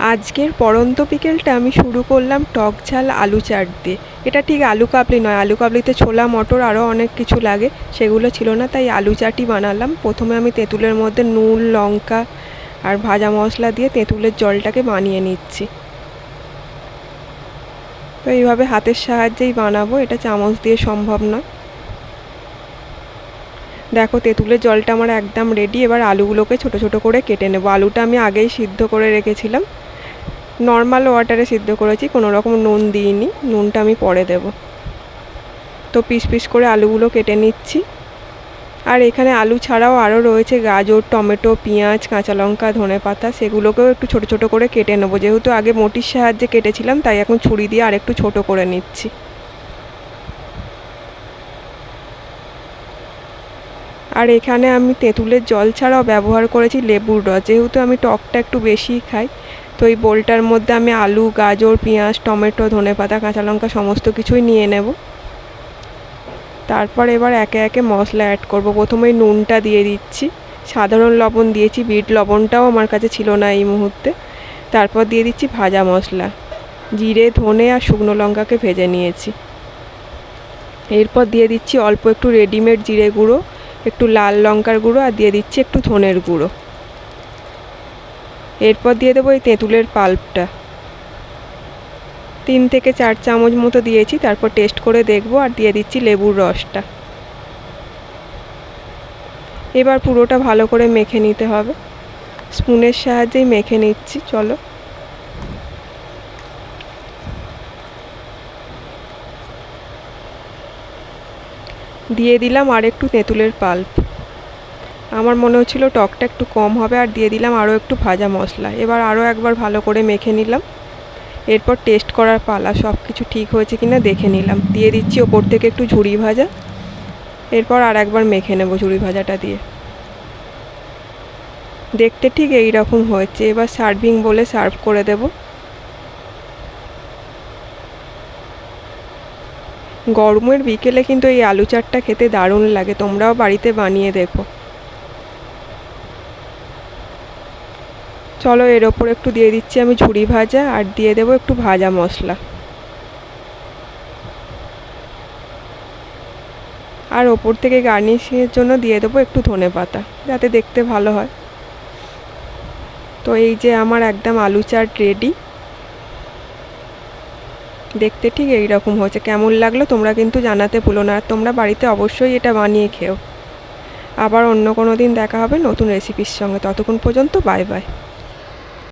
আজকের পড়ন্ত বিকেলটা আমি শুরু করলাম টক ঝাল আলু চাট দিয়ে। এটা ঠিক আলু কাবলি নয়, আলু কাবলিতে ছোলা, মটর আরও অনেক কিছু লাগে, সেগুলো ছিল না, তাই আলু চাটই বানালাম। প্রথমে আমি তেঁতুলের মধ্যে নুন, লঙ্কা আর ভাজা মশলা দিয়ে তেঁতুলের জলটাকে বানিয়ে নিচ্ছি। তো এইভাবে হাতের সাহায্যেই বানাবো, এটা চামচ দিয়ে সম্ভব নয়। দেখো, তেঁতুলের জলটা আমার একদম রেডি এবার আলুগুলোকে ছোট ছোট করে কেটে নেব। আলুটা আমি আগেই সিদ্ধ করে রেখেছিলাম। নর্মাল ওয়াটারে সিদ্ধ করেছি, কোনো রকম নুন দিইনি, নুনটা আমি পরে দেব। তো পিস পিস করে আলুগুলো কেটে নিচ্ছি। আর এখানে আলু ছাড়াও আরও রয়েছে গাজর, টমেটো, পেঁয়াজ, কাঁচা লঙ্কা, ধনে পাতা, সেগুলোকেও একটু ছোট ছোট করে কেটে নেব। যেহেতু আগে মোটির সাহায্যে কেটেছিলাম, তাই এখন ছুরি দিয়ে আরেকটু ছোট করে নিচ্ছি। আর এখানে আমি তেঁতুলের জল ছাড়াও ব্যবহার করেছি লেবুর রস। যেহেতু আমি টকটা একটু বেশিই খাই, তো এই বোলটার মধ্যে আমি আলু, গাজর, পেঁয়াজ, টমেটো, ধনেপাতা, কাঁচা লঙ্কা সমস্ত কিছুই নিয়ে নেব। তারপর এবার একে একে মশলা অ্যাড করব। প্রথমে নুনটা দিয়ে দিচ্ছি। সাধারণ লবণ দিয়েছি, বিট লবণটাও আমার কাছে ছিল না এই মুহূর্তে। তারপর দিয়ে দিচ্ছি ভাজা মশলা। জিরে, ধনে আর শুকনো লঙ্কাকে ভেজে নিয়েছি। এরপর দিয়ে দিচ্ছি অল্প একটু রেডিমেড জিরে গুঁড়ো। একটু লাল লঙ্কার গুঁড়ো আর দিয়ে দিচ্ছি একটু ধনের গুঁড়ো। এরপর দিয়ে দেবো এই তেঁতুলের পাল্পটা। তিন থেকে চার চামচ মতো দিয়েছি, তারপর টেস্ট করে দেখব আর দিয়ে দিচ্ছি লেবুর রসটা। এবার পুরোটা ভালো করে মেখে নিতে হবে। স্পুনের সাহায্যেই মেখে নিচ্ছি, চলো। দিয়ে দিলাম আর একটু তেঁতুলের পাল্প। আমার মনে হচ্ছিল টকটা একটু কম হবে আর দিয়ে দিলাম আরও একটু ভাজা মশলা। এবার আরও একবার ভালো করে মেখে নিলাম। এরপর টেস্ট করার পালা সব কিছু ঠিক হয়েছে কিনা দেখে নিলাম। দিয়ে দিচ্ছি ওপর থেকে একটু ঝুড়ি ভাজা। এরপর আর একবার মেখে নেব ঝুড়ি ভাজাটা দিয়ে। দেখতে ঠিক এই রকম হয়েছে। এবার সার্ভিং বলে সার্ভ করে দেব। গরমের বিকেলে কিন্তু এই আলু চাটটা খেতে দারুণ লাগে। তোমরাও বাড়িতে বানিয়ে দেখো। চলো এর ওপর একটু দিয়ে দিচ্ছি আমি ঝুড়ি ভাজা আর দিয়ে দেবো একটু ভাজা মশলা। আর ওপর থেকে গার্নিশিংয়ের জন্য দিয়ে দেবো একটু ধনে পাতা, যাতে দেখতে ভালো হয়। তো এই যে আমার একদম আলু চাট রেডি দেখতে ঠিক এই রকম হয়েছে। কেমন লাগল তোমরা কিন্তু জানাতে ভুলো না। আর তোমরা বাড়িতে অবশ্যই এটা বানিয়ে খেও। আবার অন্য কোনো দিন দেখা হবে নতুন রেসিপির সঙ্গে। ততক্ষণ পর্যন্ত বাই বাই।